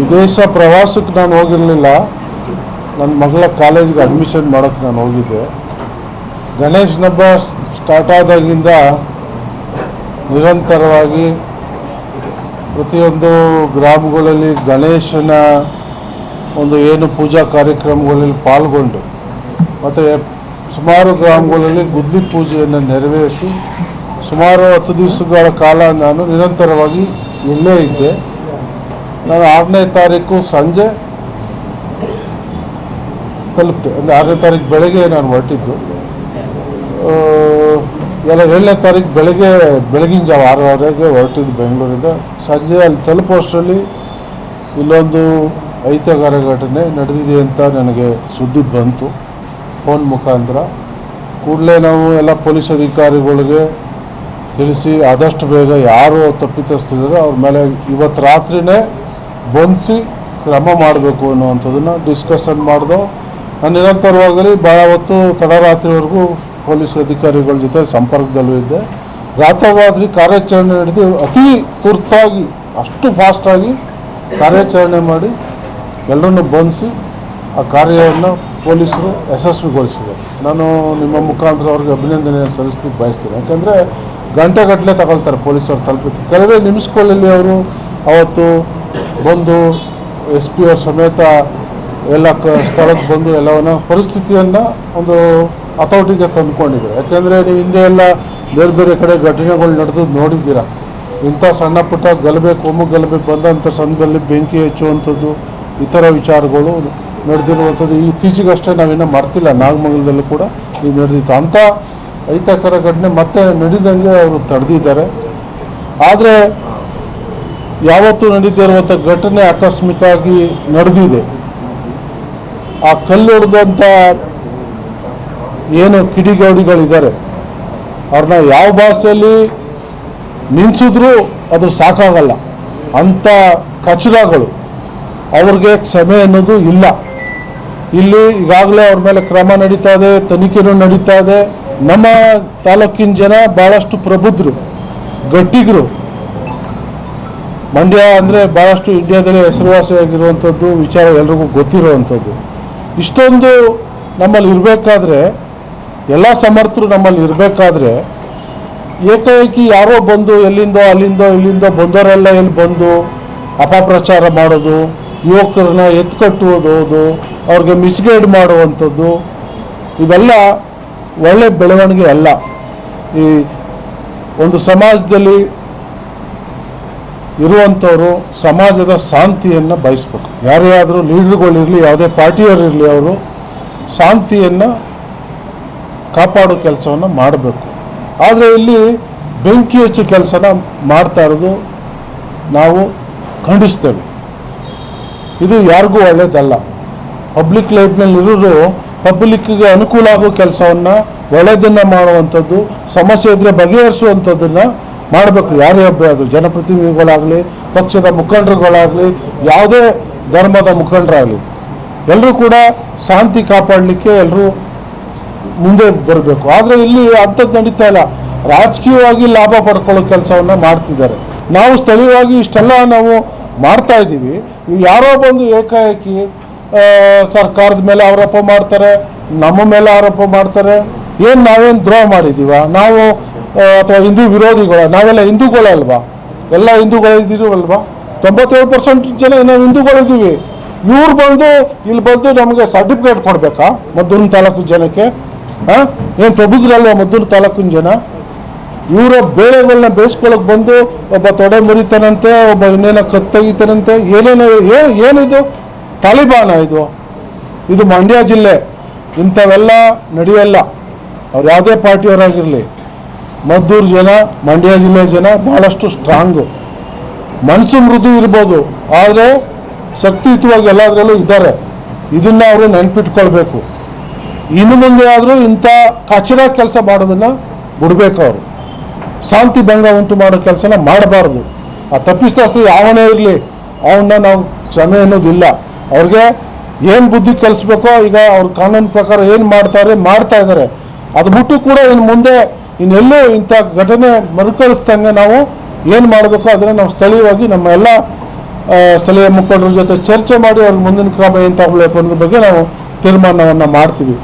ವಿದೇಶ ಪ್ರವಾಸಕ್ಕೆ ನಾನು ಹೋಗಿರಲಿಲ್ಲ. ನನ್ನ ಮಗಳ ಕಾಲೇಜ್ಗೆ ಅಡ್ಮಿಷನ್ ಮಾಡೋಕ್ಕೆ ನಾನು ಹೋಗಿದ್ದೆ. ಗಣೇಶನ ಹಬ್ಬ ಸ್ಟಾರ್ಟ್ ಆದಾಗಿಂದ ನಿರಂತರವಾಗಿ ಪ್ರತಿಯೊಂದು ಗ್ರಾಮಗಳಲ್ಲಿ ಗಣೇಶನ ಒಂದು ಏನು ಪೂಜಾ ಕಾರ್ಯಕ್ರಮಗಳಲ್ಲಿ ಪಾಲ್ಗೊಂಡು, ಮತ್ತು ಸುಮಾರು ಗ್ರಾಮಗಳಲ್ಲಿ ಗುದ್ದಿ ಪೂಜೆಯನ್ನು ನೆರವೇರಿಸಿ, ಸುಮಾರು ಹತ್ತು ದಿವಸಗಳ ಕಾಲ ನಾನು ನಿರಂತರವಾಗಿ ಇಲ್ಲೇ ಇದ್ದೆ. ನಾನು ಆರನೇ ತಾರೀಕು ಸಂಜೆ ತಲುಪ್ತೆ. ಅಂದರೆ ಆರನೇ ತಾರೀಕು ಬೆಳಗ್ಗೆ ನಾನು ಹೊರಟಿದ್ದು. ಎಲ್ಲ ಏಳನೇ ತಾರೀಕು ಬೆಳಗ್ಗೆ, ಬೆಳಗಿನ ಜಾವ ಆರೂವರೆಗೆ ಹೊರಟಿದ್ದು ಬೆಂಗಳೂರಿಂದ. ಸಂಜೆ ಅಲ್ಲಿ ತಲುಪೋಷ್ಟರಲ್ಲಿ ಇಲ್ಲೊಂದು ಐತಿಹಾರ ಘಟನೆ ನಡೆದಿದೆ ಅಂತ ನನಗೆ ಸುದ್ದಿ ಬಂತು. ಫೋನ್ ಮುಖಾಂತರ. ಕೂಡಲೇ ನಾವು ಎಲ್ಲ ಪೊಲೀಸ್ ಅಧಿಕಾರಿಗಳಿಗೆ ತಿಳಿಸಿ ಆದಷ್ಟು ಬೇಗ ಯಾರು ತಪ್ಪಿತಸ್ತಿದಾರೋ ಅವ್ರ ಮೇಲೆ ಇವತ್ತು ರಾತ್ರಿನೇ ಬಂಧಿಸಿ ಕ್ರಮ ಮಾಡಬೇಕು ಅನ್ನುವಂಥದ್ದನ್ನು ಡಿಸ್ಕಷನ್ ಮಾಡಿದೋ ನಿರಂತರವಾಗಿ ಭಾಳ ಹೊತ್ತು ತಡರಾತ್ರಿವರೆಗೂ ಪೊಲೀಸ್ ಅಧಿಕಾರಿಗಳ ಜೊತೆ ಸಂಪರ್ಕದಲ್ಲೂ ಇದ್ದೆ. ರಾತ್ರೋರಾತ್ರಿ ಕಾರ್ಯಾಚರಣೆ ನಡೆದು ಅತಿ ತುರ್ತಾಗಿ, ಅಷ್ಟು ಫಾಸ್ಟಾಗಿ ಕಾರ್ಯಾಚರಣೆ ಮಾಡಿ ಎಲ್ಲರನ್ನು ಬಂಧಿಸಿ ಆ ಕಾರ್ಯವನ್ನು ಪೊಲೀಸರು ಯಶಸ್ವಿಗೊಳಿಸಿದೆ ನಾನು ನಿಮ್ಮ ಮುಖಾಂತರ ಅವ್ರಿಗೆ ಅಭಿನಂದನೆ ಸಲ್ಲಿಸ್ಲಿಕ್ಕೆ ಬಯಸ್ತೀನಿ. ಯಾಕೆಂದರೆ ಗಂಟೆಗಟ್ಟಲೆ ತಗೊಳ್ತಾರೆ ಪೊಲೀಸರು ತಲುಪಿ. ಕೆಲವೇ ನಿಮಿಷಗಳಲ್ಲಿ ಅವರು ಅವತ್ತು ಬಂದು ಎಸ್ ಪಿ ಅವ್ರ ಸಮೇತ ಎಲ್ಲ ಕ ಸ್ಥಳಕ್ಕೆ ಬಂದು ಎಲ್ಲವನ್ನ ಪರಿಸ್ಥಿತಿಯನ್ನು ಒಂದು ಹತೋಟಿಗೆ ತಂದುಕೊಂಡಿದ್ದಾರೆ ಯಾಕೆಂದರೆ ನೀವು ಹಿಂದೆ ಎಲ್ಲ ಬೇರೆ ಬೇರೆ ಕಡೆ ಘಟನೆಗಳು ನಡೆದು ನೋಡಿದ್ದೀರ. ಇಂಥ ಸಣ್ಣ ಪುಟ್ಟ ಗಲಭೆ, ಕೋಮು ಗಲಭೆ ಬಂದಂಥ ಸಂದರ್ಭದಲ್ಲಿ ಬೆಂಕಿ ಹೆಚ್ಚುವಂಥದ್ದು, ಇತರ ವಿಚಾರಗಳು ನಡೆದಿರುವಂಥದ್ದು ಇತ್ತೀಚೆಗಷ್ಟೇ ನಾವಿನ್ನೂ ಮರ್ತಿಲ್ಲ. ನಾಗಮಂಗಲದಲ್ಲೂ ಕೂಡ ಇದು ನಡೆದಿತ್ತು. ಅಂಥ ಅಹಿತಕರ ಘಟನೆ ಮತ್ತೆ ನಡೆದಂಗೆ ಅವರು ತಡೆದಿದ್ದಾರೆ. ಆದರೆ ಯಾವತ್ತೂ ನಡೀತಿರುವಂಥ ಘಟನೆ ಆಕಸ್ಮಿಕವಾಗಿ ನಡೆದಿದೆ. ಆ ಕಲ್ಲು ಹೊಡೆದಂಥ ಏನು ಕಿಡಿಗೌಡಿಗಳಿದ್ದಾರೆ, ಅವ್ರನ್ನ ಯಾವ ಭಾಷೆಯಲ್ಲಿ ನಿಲ್ಲಿಸಿದ್ರೂ ಅದು ಸಾಕಾಗಲ್ಲ. ಅಂಥ ಕಚಡಗಳು ಅವ್ರಿಗೆ ಕ್ಷಮೆ ಅನ್ನೋದು ಇಲ್ಲ. ಇಲ್ಲಿ ಈಗಾಗಲೇ ಅವ್ರ ಮೇಲೆ ಕ್ರಮ ನಡೀತಾ ಇದೆ, ತನಿಖೆನೂ ನಡೀತಾ ಇದೆ. ನಮ್ಮ ತಾಲೂಕಿನ ಜನ ಭಾಳಷ್ಟು ಪ್ರಬುದ್ಧರು, ಗಟ್ಟಿಗರು ಮಂಡ್ಯ ಅಂದರೆ ಭಾಳಷ್ಟು ಇಂಡಿಯಾದಲ್ಲಿ ಹೆಸರುವಾಸಿಯಾಗಿರುವಂಥದ್ದು, ವಿಚಾರ ಎಲ್ರಿಗೂ ಗೊತ್ತಿರುವಂಥದ್ದು. ಇಷ್ಟೊಂದು ನಮ್ಮಲ್ಲಿ ಇರಬೇಕಾದ್ರೆ, ಎಲ್ಲ ಸಮರ್ಥರು ನಮ್ಮಲ್ಲಿ ಇರಬೇಕಾದ್ರೆ, ಏಕಾಏಕಿ ಯಾರೋ ಬಂದು ಎಲ್ಲಿಂದೋ ಅಲ್ಲಿಂದೋ ಇಲ್ಲಿಂದೋ ಬಂದವರೆಲ್ಲ ಎಲ್ಲಿ ಬಂದು ಅಪಪ್ರಚಾರ ಮಾಡೋದು, ಯುವಕರನ್ನ ಎತ್ಕಟ್ಟುವುದು ಅವ್ರಿಗೆ ಮಿಸ್ಗೈಡ್ ಮಾಡುವಂಥದ್ದು, ಇವೆಲ್ಲ ಒಳ್ಳೆ ಬೆಳವಣಿಗೆ ಅಲ್ಲ. ಈ ಒಂದು ಸಮಾಜದಲ್ಲಿ ಇರುವಂಥವರು ಸಮಾಜದ ಶಾಂತಿಯನ್ನು ಬಯಸ್ಬೇಕು. ಯಾರೇ ಆದರೂ ಲೀಡರ್ಗಳಿರಲಿ, ಯಾವುದೇ ಪಾರ್ಟಿಯವರಿರಲಿ ಅವರು ಶಾಂತಿಯನ್ನು ಕಾಪಾಡೋ ಕೆಲಸವನ್ನು ಮಾಡಬೇಕು. ಆದರೆ ಇಲ್ಲಿ ಬೆಂಕಿ ಹೆಚ್ಚು ಕೆಲಸನ ಮಾಡ್ತಾ ಇರೋದು ನಾವು ಖಂಡಿಸ್ತೇವೆ. ಇದು ಯಾರಿಗೂ ಒಳ್ಳೇದಲ್ಲ. ಪಬ್ಲಿಕ್ ಲೈಫ್ನಲ್ಲಿ ಇರೋರು ಪಬ್ಲಿಕ್ಗೆ ಅನುಕೂಲ ಆಗೋ ಕೆಲಸವನ್ನು ಒಳ್ಳೆಯದನ್ನು ಮಾಡುವಂಥದ್ದು, ಸಮಸ್ಯೆ ಇದ್ದರೆ ಬಗೆಹರಿಸುವಂಥದ್ದನ್ನು ಮಾಡಬೇಕು. ಯಾರೇ ಒಬ್ಬ ಅದು ಜನಪ್ರತಿನಿಧಿಗಳಾಗಲಿ, ಪಕ್ಷದ ಮುಖಂಡರುಗಳಾಗಲಿ, ಯಾವುದೇ ಧರ್ಮದ ಮುಖಂಡರಾಗಲಿ ಎಲ್ಲರೂ ಕೂಡ ಶಾಂತಿ ಕಾಪಾಡಲಿಕ್ಕೆ ಎಲ್ಲರೂ ಮುಂದೆ ಬರಬೇಕು. ಆದರೆ ಇಲ್ಲಿ ಅಂಥದ್ದು ನಡೀತಾ ಇಲ್ಲ. ರಾಜಕೀಯವಾಗಿ ಲಾಭ ಪಡ್ಕೊಳ್ಳೋ ಕೆಲಸವನ್ನು ಮಾಡ್ತಿದ್ದಾರೆ. ನಾವು ಸ್ಥಳೀಯವಾಗಿ ಇಷ್ಟೆಲ್ಲ ನಾವು ಮಾಡ್ತಾ ಇದ್ದೀವಿ. ಯಾರೋ ಬಂದು ಏಕಾಏಕಿ ಸರ್ಕಾರದ ಮೇಲೆ ಆರೋಪ ಮಾಡ್ತಾರೆ, ನಮ್ಮ ಮೇಲೆ ಆರೋಪ ಮಾಡ್ತಾರೆ. ಏನು ನಾವೇನು ದ್ರೋಹ ಮಾಡಿದ್ದೀವ? ನಾವು ಅಥವಾ ಹಿಂದೂ ವಿರೋಧಿಗಳ, ನಾವೆಲ್ಲ ಹಿಂದೂಗಳಲ್ವಾ ಎಲ್ಲ ಹಿಂದೂಗಳಿದ್ದೀವಲ್ವಾ ತೊಂಬತ್ತೇಳು ಪರ್ಸೆಂಟ್ ಜನ ನಾವು ಹಿಂದೂಗಳಿದ್ದೀವಿ ಇವ್ರು ಬಂದು, ಇಲ್ಲಿ ಬಂದು ನಮಗೆ ಸರ್ಟಿಫಿಕೇಟ್ ಕೊಡಬೇಕಾ ಮದ್ದೂರು ತಾಲೂಕು ಜನಕ್ಕೆ? ಹಾಂ ಏನು ಪ್ರಬುದ್ಧರಲ್ವ ಮದ್ದೂರು ತಾಲೂಕಿನ ಜನ? ಇವರ ಬೇಳೆಗಳನ್ನ ಬೇಯಿಸ್ಕೊಳಕ್ ಬಂದು ಒಬ್ಬ ತೊಡೆ ಮುರಿತಾನಂತೆ, ಒಬ್ಬ ಇನ್ನೇನೋ ಕತ್ತಗಿತಾನಂತೆ, ಏನೇನೋ, ಏ- ಏನಿದು? ತಾಲಿಬಾನ ಇದು. ಇದು ಮಂಡ್ಯ ಜಿಲ್ಲೆ. ಇಂಥವೆಲ್ಲ ನಡೆಯಲ್ಲ. ಅವ್ರು ಯಾವುದೇ ಪಾರ್ಟಿಯವರಾಗಿರಲಿ. ಮದ್ದೂರು ಜನ, ಮಂಡ್ಯ ಜಿಲ್ಲೆ ಜನ ಭಾಳಷ್ಟು ಸ್ಟ್ರಾಂಗು ಮನಸ್ಸು ಮೃದು ಇರ್ಬೋದು, ಆದರೆ ಶಕ್ತಿಯುತವಾಗಿ ಎಲ್ಲದರಲ್ಲೂ ಇದ್ದಾರೆ. ಇದನ್ನು ಅವರು ನೆನ್ಪಿಟ್ಕೊಳ್ಬೇಕು. ಇನ್ನು ಮುಂದೆ ಆದರೂ ಇಂಥ ಕಚಡ ಕೆಲಸ ಮಾಡೋದನ್ನು ಬಿಡಬೇಕು ಅವರು. ಶಾಂತಿ ಭಂಗ ಉಂಟು ಮಾಡೋ ಕೆಲಸನ ಮಾಡಬಾರ್ದು. ಆ ತಪ್ಪಿಸ್ತಾಸ್ತ್ರ ಯಾವನೇ ಇರಲಿ ಅವನ್ನ ನಾವು ಕ್ಷಮೆ ಅನ್ನೋದಿಲ್ಲ. ಅವ್ರಿಗೆ ಏನು ಬುದ್ಧಿ ಕಲಿಸ್ಬೇಕೋ ಈಗ ಅವ್ರ ಕಾನೂನು ಪ್ರಕಾರ ಏನು ಮಾಡ್ತಾರೆ, ಮಾಡ್ತಾ ಇದ್ದಾರೆ ಅದು ಬಿಟ್ಟು ಕೂಡ ಇನ್ನು ಮುಂದೆ ಇನ್ನೆಲ್ಲೂ ಇಂಥ ಘಟನೆ ಮರುಕಳಿಸ್ದಂಗೆ ನಾವು ಏನು ಮಾಡಬೇಕು ಅದನ್ನು ನಾವು ಸ್ಥಳೀಯವಾಗಿ ನಮ್ಮ ಎಲ್ಲ ಸ್ಥಳೀಯ ಮುಖಂಡರ ಜೊತೆ ಚರ್ಚೆ ಮಾಡಿ ಅವ್ರ ಮುಂದಿನ ಕ್ರಮ ಏನು ತಗೊಳ್ಬೇಕು ಅನ್ನೋದ್ರ ಬಗ್ಗೆ ನಾವು ತೀರ್ಮಾನವನ್ನು ಮಾಡ್ತೀವಿ.